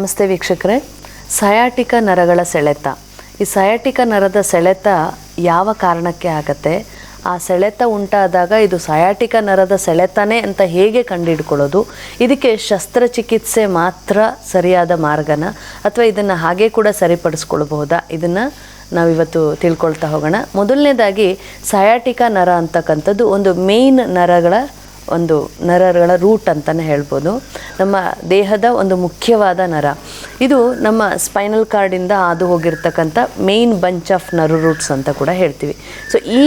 ನಮಸ್ತೆ ವೀಕ್ಷಕರೇ. ಸಯಾಟಿಕ ನರಗಳ ಸೆಳೆತ. ಈ ಸಯಾಟಿಕ ನರದ ಸೆಳೆತ ಯಾವ ಕಾರಣಕ್ಕೆ ಆಗತ್ತೆ? ಆ ಸೆಳೆತ ಉಂಟಾದಾಗ ಇದು ಸಯಾಟಿಕ ನರದ ಸೆಳೆತನೇ ಅಂತ ಹೇಗೆ ಕಂಡುಹಿಡ್ಕೊಳ್ಳೋದು? ಇದಕ್ಕೆ ಶಸ್ತ್ರಚಿಕಿತ್ಸೆ ಮಾತ್ರ ಸರಿಯಾದ ಮಾರ್ಗನ? ಅಥವಾ ಇದನ್ನು ಹಾಗೆ ಕೂಡ ಸರಿಪಡಿಸ್ಕೊಳ್ಬಹುದಾ? ಇದನ್ನು ನಾವಿವತ್ತು ತಿಳ್ಕೊಳ್ತಾ ಹೋಗೋಣ. ಮೊದಲನೇದಾಗಿ ಸಯಾಟಿಕ ನರ ಅಂತಕ್ಕಂಥದ್ದು ಒಂದು ಮೇಯ್ನ್ ನರಗಳ ಒಂದು ನರಗಳ ರೂಟ್ ಅಂತಲೇ ಹೇಳ್ಬೋದು. ನಮ್ಮ ದೇಹದ ಒಂದು ಮುಖ್ಯವಾದ ನರ. ಇದು ನಮ್ಮ ಸ್ಪೈನಲ್ ಕಾರ್ಡಿಂದ ಹಾದು ಹೋಗಿರ್ತಕ್ಕಂಥ ಮೇಯ್ನ್ ಬಂಚ್ ಆಫ್ ನರ ರೂಟ್ಸ್ ಅಂತ ಕೂಡ ಹೇಳ್ತೀವಿ. ಸೊ ಈ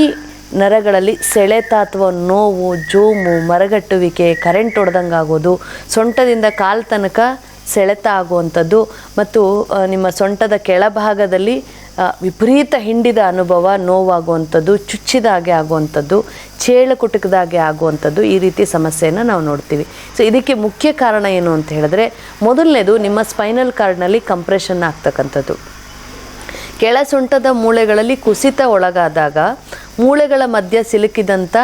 ನರಗಳಲ್ಲಿ ಸೆಳೆತ ಅಥವಾ ನೋವು, ಜೋಮು, ಮರಗಟ್ಟುವಿಕೆ ಕರೆಂಟ್ ಹೊಡೆದಂಗೆ ಆಗೋದು ಸೊಂಟದಿಂದ ಕಾಲು ತನಕ ಸೆಳೆತ ಆಗುವಂಥದ್ದು ಮತ್ತು ನಿಮ್ಮ ಸೊಂಟದ ಕೆಳಭಾಗದಲ್ಲಿ ವಿಪರೀತ ಹಿಂಡಿದ ಅನುಭವ, ನೋವಾಗುವಂಥದ್ದು, ಚುಚ್ಚಿದಾಗೆ ಆಗುವಂಥದ್ದು ಚೇಳು ಕುಟುಕದಾಗೆ ಆಗುವಂಥದ್ದು ಈ ರೀತಿ ಸಮಸ್ಯೆಯನ್ನು ನಾವು ನೋಡ್ತೀವಿ. ಸೊ ಇದಕ್ಕೆ ಮುಖ್ಯ ಕಾರಣ ಏನು ಅಂತ ಹೇಳಿದ್ರೆ, ಮೊದಲನೇದು ನಿಮ್ಮ ಸ್ಪೈನಲ್ ಕಾರ್ಡ್ನಲ್ಲಿ ಕಂಪ್ರೆಷನ್ ಆಗ್ತಕ್ಕಂಥದ್ದು. ಕೆಳ ಸೊಂಟದ ಮೂಳೆಗಳಲ್ಲಿ ಕುಸಿತ ಒಳಗಾದಾಗ ಮೂಳೆಗಳ ಮಧ್ಯ ಸಿಲುಕಿದಂಥ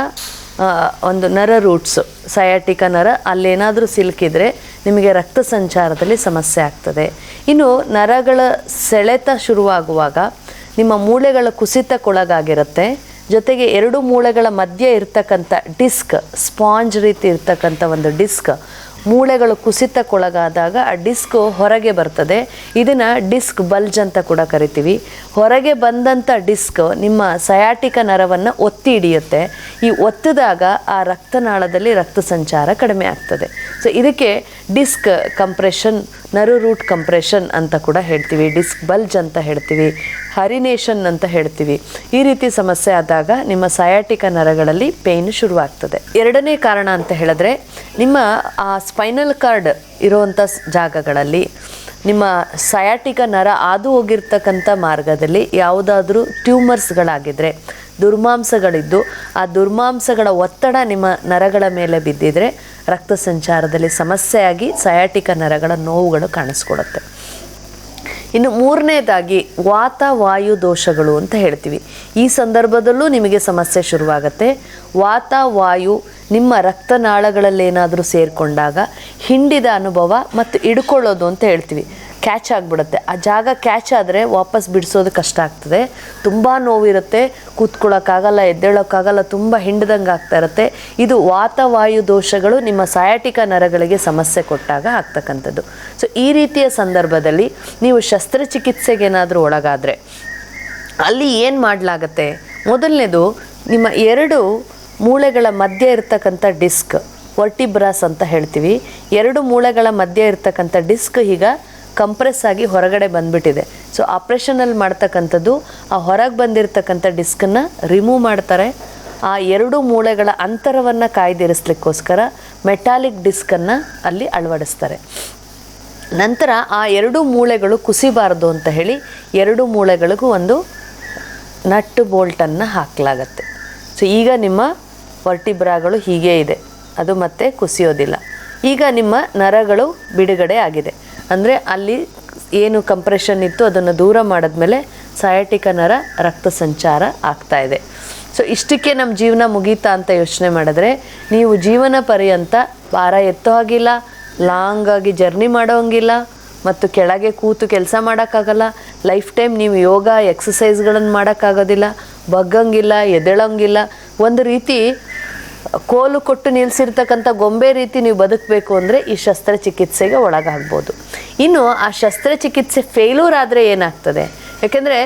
ಒಂದು ನರ ರೂಟ್ಸು ಸಯಾಟಿಕ ನರ, ಅಲ್ಲೇನಾದರೂ ಸಿಲುಕಿದ್ರೆ ನಿಮಗೆ ರಕ್ತ ಸಂಚಾರದಲ್ಲಿ ಸಮಸ್ಯೆ ಆಗ್ತದೆ. ಇನ್ನು ನರಗಳ ಸೆಳೆತ ಶುರುವಾಗುವಾಗ ನಿಮ್ಮ ಮೂಳೆಗಳ ಕುಸಿತಕ್ಕೊಳಗಾಗಿರುತ್ತೆ. ಜೊತೆಗೆ ಎರಡು ಮೂಳೆಗಳ ಮಧ್ಯೆ ಇರ್ತಕ್ಕಂಥ ಡಿಸ್ಕ್, ಸ್ಪಾಂಜ್ ರೀತಿ ಇರ್ತಕ್ಕಂಥ ಒಂದು ಡಿಸ್ಕ್ ಮೂಳೆಗಳು ಕುಸಿತಕ್ಕೊಳಗಾದಾಗ ಆ ಡಿಸ್ಕ್ ಹೊರಗೆ ಬರ್ತದೆ. ಇದನ್ನು ಡಿಸ್ಕ್ ಬಲ್ಜ್ ಅಂತ ಕೂಡ ಕರಿತೀವಿ. ಹೊರಗೆ ಬಂದಂಥ ಡಿಸ್ಕ್ ನಿಮ್ಮ ಸಯಾಟಿಕ ನರವನ್ನು ಒತ್ತಿ ಹಿಡಿಯುತ್ತೆ. ಈ ಒತ್ತಿದಾಗ ಆ ರಕ್ತನಾಳದಲ್ಲಿ ರಕ್ತ ಸಂಚಾರ ಕಡಿಮೆ ಆಗ್ತದೆ. ಸೊ ಇದಕ್ಕೆ ಡಿಸ್ಕ್ ಕಂಪ್ರೆಷನ್, ನರು ರೂಟ್ ಕಂಪ್ರೆಷನ್ ಅಂತ ಕೂಡ ಹೇಳ್ತೀವಿ. ಡಿಸ್ಕ್ ಬಲ್ಜ್ ಅಂತ ಹೇಳ್ತೀವಿ. ಹರಿನೇಷನ್ ಅಂತ ಹೇಳ್ತೀವಿ. ಈ ರೀತಿ ಸಮಸ್ಯೆ ಆದಾಗ ನಿಮ್ಮ ಸಯಾಟಿಕ ನರಗಳಲ್ಲಿ ಪೇಯ್ನ್ ಶುರುವಾಗ್ತದೆ. ಎರಡನೇ ಕಾರಣ ಅಂತ ಹೇಳಿದ್ರೆ, ನಿಮ್ಮ, ಆ, ಸ್ಪೈನಲ್ ಕಾರ್ಡ್ ಇರುವಂಥ ಜಾಗಗಳಲ್ಲಿ ನಿಮ್ಮ ಸಯಾಟಿಕ ನರ ಹಾದು ಹೋಗಿರ್ತಕ್ಕಂಥ ಮಾರ್ಗದಲ್ಲಿ ಯಾವುದಾದ್ರೂ ಟ್ಯೂಮರ್ಸ್ಗಳಾಗಿದ್ದರೆ ದುರ್ಮಾಂಸಗಳಿದ್ದು, ಆ ದುರ್ಮಾಂಸಗಳ ಒತ್ತಡ ನಿಮ್ಮ ನರಗಳ ಮೇಲೆ ಬಿದ್ದಿದ್ರೆ ರಕ್ತ ಸಂಚಾರದಲ್ಲಿ ಸಮಸ್ಯೆಯಾಗಿ ಸಯಾಟಿಕ ನರಗಳ ನೋವುಗಳು ಕಾಣಿಸ್ಕೊಡುತ್ತೆ. ಇನ್ನು ಮೂರನೇದಾಗಿ ವಾತ ವಾಯು ದೋಷಗಳು ಅಂತ ಹೇಳ್ತೀವಿ. ಈ ಸಂದರ್ಭದಲ್ಲೂ ನಿಮಗೆ ಸಮಸ್ಯೆ ಶುರುವಾಗತ್ತೆ. ವಾತ ವಾಯು ನಿಮ್ಮ ರಕ್ತನಾಳಗಳಲ್ಲೇನಾದರೂ ಸೇರಿಕೊಂಡಾಗ ಹಿಂಡಿದ ಅನುಭವ ಮತ್ತು ಇಡ್ಕೊಳ್ಳೋದು ಅಂತ ಹೇಳ್ತೀವಿ. ಕ್ಯಾಚ್ ಆಗಿಬಿಡುತ್ತೆ. ಆ ಜಾಗ ಕ್ಯಾಚ್ ಆದರೆ ವಾಪಸ್ ಬಿಡಿಸೋದು ಕಷ್ಟ ಆಗ್ತದೆ. ತುಂಬ ನೋವಿರುತ್ತೆ. ಕೂತ್ಕೊಳ್ಳೋಕ್ಕಾಗಲ್ಲ, ಎದ್ದೇಳೋಕ್ಕಾಗಲ್ಲ, ತುಂಬ ಹಿಂಡ್ದಂಗೆ ಆಗ್ತಾ ಇರುತ್ತೆ. ಇದು ವಾತವಾಯು ದೋಷಗಳು ನಿಮ್ಮ ಸಯಾಟಿಕ ನರಗಳಿಗೆ ಸಮಸ್ಯೆ ಕೊಟ್ಟಾಗ ಆಗ್ತಕ್ಕಂಥದ್ದು. ಸೊ ಈ ರೀತಿಯ ಸಂದರ್ಭದಲ್ಲಿ ನೀವು ಶಸ್ತ್ರಚಿಕಿತ್ಸೆಗೇನಾದರೂ ಒಳಗಾದರೆ ಅಲ್ಲಿ ಏನು ಮಾಡಲಾಗತ್ತೆ? ಮೊದಲನೇದು ನಿಮ್ಮ ಎರಡು ಮೂಳೆಗಳ ಮಧ್ಯೆ ಇರ್ತಕ್ಕಂಥ ಡಿಸ್ಕ್ ವರ್ಟಿಬ್ರಾಸ್ ಅಂತ ಹೇಳ್ತೀವಿ. ಎರಡು ಮೂಳೆಗಳ ಮಧ್ಯೆ ಇರ್ತಕ್ಕಂಥ ಡಿಸ್ಕ್ ಈಗ ಕಂಪ್ರೆಸ್ ಆಗಿ ಹೊರಗಡೆ ಬಂದ್ಬಿಟ್ಟಿದೆ. ಸೊ ಆಪ್ರೇಷನಲ್ಲಿ ಮಾಡ್ತಕ್ಕಂಥದ್ದು, ಆ ಹೊರಗೆ ಬಂದಿರತಕ್ಕಂಥ ಡಿಸ್ಕನ್ನು ರಿಮೂವ್ ಮಾಡ್ತಾರೆ. ಆ ಎರಡು ಮೂಳೆಗಳ ಅಂತರವನ್ನು ಕಾಯ್ದಿರಿಸ್ಲಿಕ್ಕೋಸ್ಕರ ಮೆಟಾಲಿಕ್ ಡಿಸ್ಕನ್ನು ಅಲ್ಲಿ ಅಳವಡಿಸ್ತಾರೆ. ನಂತರ ಆ ಎರಡು ಮೂಳೆಗಳು ಕುಸಿಬಾರದು ಅಂತ ಹೇಳಿ ಎರಡು ಮೂಳೆಗಳಿಗೂ ಒಂದು ನಟ್ಟು ಬೋಲ್ಟನ್ನು ಹಾಕಲಾಗತ್ತೆ. ಸೊ ಈಗ ನಿಮ್ಮ ವರ್ಟಿಬ್ರಾಗಳು ಹೀಗೆ ಇದೆ. ಅದು ಮತ್ತೆ ಕುಸಿಯೋದಿಲ್ಲ. ಈಗ ನಿಮ್ಮ ನರಗಳು ಬಿಡುಗಡೆ ಆಗಿದೆ. ಅಂದರೆ ಅಲ್ಲಿ ಏನು ಕಂಪ್ರೆಷನ್ ಇತ್ತು ಅದನ್ನು ದೂರ ಮಾಡಿದ್ಮೇಲೆ ಸಯಾಟಿಕ ನರ ರಕ್ತ ಸಂಚಾರ ಆಗ್ತಾ ಇದೆ. ಸೊ ಇಷ್ಟಕ್ಕೆ ನಮ್ಮ ಜೀವನ ಮುಗೀತಾ ಅಂತ ಯೋಚನೆ ಮಾಡಿದ್ರೆ, ನೀವು ಜೀವನ ಪರ್ಯಂತ ಭಾರ ಎತ್ತೋ ಹಾಗಿಲ್ಲ ಲಾಂಗ್ ಆಗಿ ಜರ್ನಿ ಮಾಡೋಂಗಿಲ್ಲ ಮತ್ತು ಕೆಳಗೆ ಕೂತು ಕೆಲಸ ಮಾಡೋಕ್ಕಾಗಲ್ಲ ಲೈಫ್ ಟೈಮ್ ನೀವು ಯೋಗ ಎಕ್ಸಸೈಸ್ಗಳನ್ನು ಮಾಡೋಕ್ಕಾಗೋದಿಲ್ಲ, ಬಗ್ಗಂಗಿಲ್ಲ ಎದೆಳೋಂಗಿಲ್ಲ ಒಂದು ರೀತಿ ಕೋಲು ಕೊಟ್ಟು ನಿಲ್ಲಿಸಿರ್ತಕ್ಕಂಥ ಗೊಂಬೆ ರೀತಿ ನೀವು ಬದುಕಬೇಕು ಅಂದರೆ ಈ ಶಸ್ತ್ರಚಿಕಿತ್ಸೆಗೆ ಒಳಗಾಗ್ಬೋದು. ಇನ್ನು ಆ ಶಸ್ತ್ರಚಿಕಿತ್ಸೆ ಫೇಲ್ಯೂರ್ ಆದರೆ ಏನಾಗ್ತದೆ? ಯಾಕೆಂದರೆ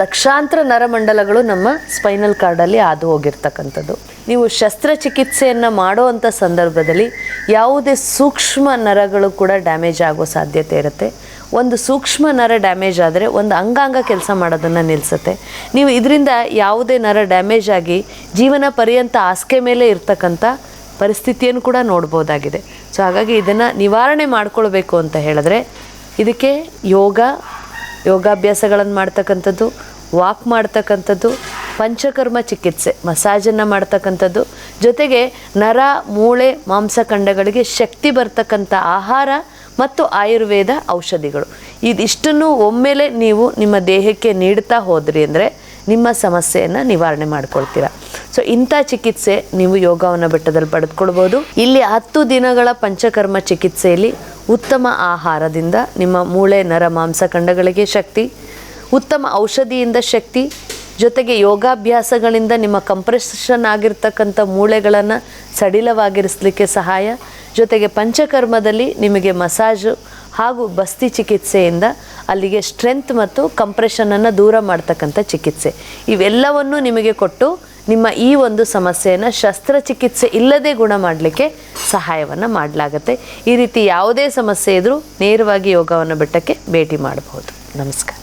ಲಕ್ಷಾಂತರ ನರಮಂಡಲಗಳು ನಮ್ಮ ಸ್ಪೈನಲ್ ಕಾರ್ಡಲ್ಲಿ ಹಾದು ಹೋಗಿರ್ತಕ್ಕಂಥದ್ದು. ನೀವು ಶಸ್ತ್ರಚಿಕಿತ್ಸೆಯನ್ನು ಮಾಡುವಂಥ ಸಂದರ್ಭದಲ್ಲಿ ಯಾವುದೇ ಸೂಕ್ಷ್ಮ ನರಗಳು ಕೂಡ ಡ್ಯಾಮೇಜ್ ಆಗೋ ಸಾಧ್ಯತೆ ಇರುತ್ತೆ. ಒಂದು ಸೂಕ್ಷ್ಮ ನರ ಡ್ಯಾಮೇಜ್ ಆದರೆ ಒಂದು ಅಂಗಾಂಗ ಕೆಲಸ ಮಾಡೋದನ್ನು ನಿಲ್ಲಿಸುತ್ತೆ ನೀವು ಇದರಿಂದ ಯಾವುದೇ ನರ ಡ್ಯಾಮೇಜ್ ಆಗಿ ಜೀವನ ಪರ್ಯಂತ ಆಸ್ಕೆ ಮೇಲೆ ಇರ್ತಕ್ಕಂಥ ಪರಿಸ್ಥಿತಿಯನ್ನು ಕೂಡ ನೋಡ್ಬೋದಾಗಿದೆ. ಸೊ ಹಾಗಾಗಿ ಇದನ್ನು ನಿವಾರಣೆ ಮಾಡ್ಕೊಳ್ಬೇಕು ಅಂತ ಹೇಳಿದ್ರೆ ಇದಕ್ಕೆ ಯೋಗ ಯೋಗಾಭ್ಯಾಸಗಳನ್ನು ಮಾಡ್ತಕ್ಕಂಥದ್ದು ವಾಕ್ ಮಾಡ್ತಕ್ಕಂಥದ್ದು, ಪಂಚಕರ್ಮ ಚಿಕಿತ್ಸೆ ಮಸಾಜನ್ನು ಮಾಡ್ತಕ್ಕಂಥದ್ದು. ಜೊತೆಗೆ ನರ, ಮೂಳೆ, ಮಾಂಸಖಂಡಗಳಿಗೆ ಶಕ್ತಿ ಬರ್ತಕ್ಕಂಥ ಆಹಾರ ಮತ್ತು ಆಯುರ್ವೇದ ಔಷಧಿಗಳು. ಇದಿಷ್ಟನ್ನು ಒಮ್ಮೆಲೆ ನೀವು ನಿಮ್ಮ ದೇಹಕ್ಕೆ ನೀಡ್ತಾ ಹೋದ್ರಿ ಅಂದರೆ ನಿಮ್ಮ ಸಮಸ್ಯೆಯನ್ನು ನಿವಾರಣೆ ಮಾಡ್ಕೊಳ್ತೀರಾ. ಸೊ ಇಂಥ ಚಿಕಿತ್ಸೆ ನೀವು ಯೋಗವನ್ನು ಬೆಟ್ಟದಲ್ಲಿ ಪಡೆದುಕೊಳ್ಬೋದು. ಇಲ್ಲಿ ಹತ್ತು ದಿನಗಳ ಪಂಚಕರ್ಮ ಚಿಕಿತ್ಸೆಯಲ್ಲಿ ಉತ್ತಮ ಆಹಾರದಿಂದ ನಿಮ್ಮ ಮೂಳೆ, ನರ ಮಾಂಸಖಂಡಗಳಿಗೆ ಶಕ್ತಿ, ಉತ್ತಮ ಔಷಧಿಯಿಂದ ಶಕ್ತಿ, ಜೊತೆಗೆ ಯೋಗಾಭ್ಯಾಸಗಳಿಂದ ನಿಮ್ಮ ಕಂಪ್ರೆಷನ್ ಆಗಿರ್ತಕ್ಕಂಥ ಮೂಳೆಗಳನ್ನು ಸಡಿಲವಾಗಿರಿಸಲಿಕ್ಕೆ ಸಹಾಯ, ಜೊತೆಗೆ ಪಂಚಕರ್ಮದಲ್ಲಿ ನಿಮಗೆ ಮಸಾಜು ಹಾಗೂ ಬಸ್ತಿ ಚಿಕಿತ್ಸೆಯಿಂದ ಅಲ್ಲಿಗೆ ಸ್ಟ್ರೆಂತ್ ಮತ್ತು ಕಂಪ್ರೆಷನನ್ನು ದೂರ ಮಾಡ್ತಕ್ಕಂಥ ಚಿಕಿತ್ಸೆ. ಇವೆಲ್ಲವನ್ನು ನಿಮಗೆ ಕೊಟ್ಟು ನಿಮ್ಮ ಈ ಒಂದು ಸಮಸ್ಯೆಯನ್ನು ಶಸ್ತ್ರಚಿಕಿತ್ಸೆ ಇಲ್ಲದೆ ಗುಣ ಮಾಡಲಿಕ್ಕೆ ಸಹಾಯವನ್ನು ಮಾಡಲಾಗತ್ತೆ. ಈ ರೀತಿ ಯಾವುದೇ ಸಮಸ್ಯೆ ಇದ್ದರೂ ನೇರವಾಗಿ ಯೋಗವನ್ನು ಬೆಟ್ಟಕ್ಕೆ ಭೇಟಿ ಮಾಡಬಹುದು. ನಮಸ್ಕಾರ.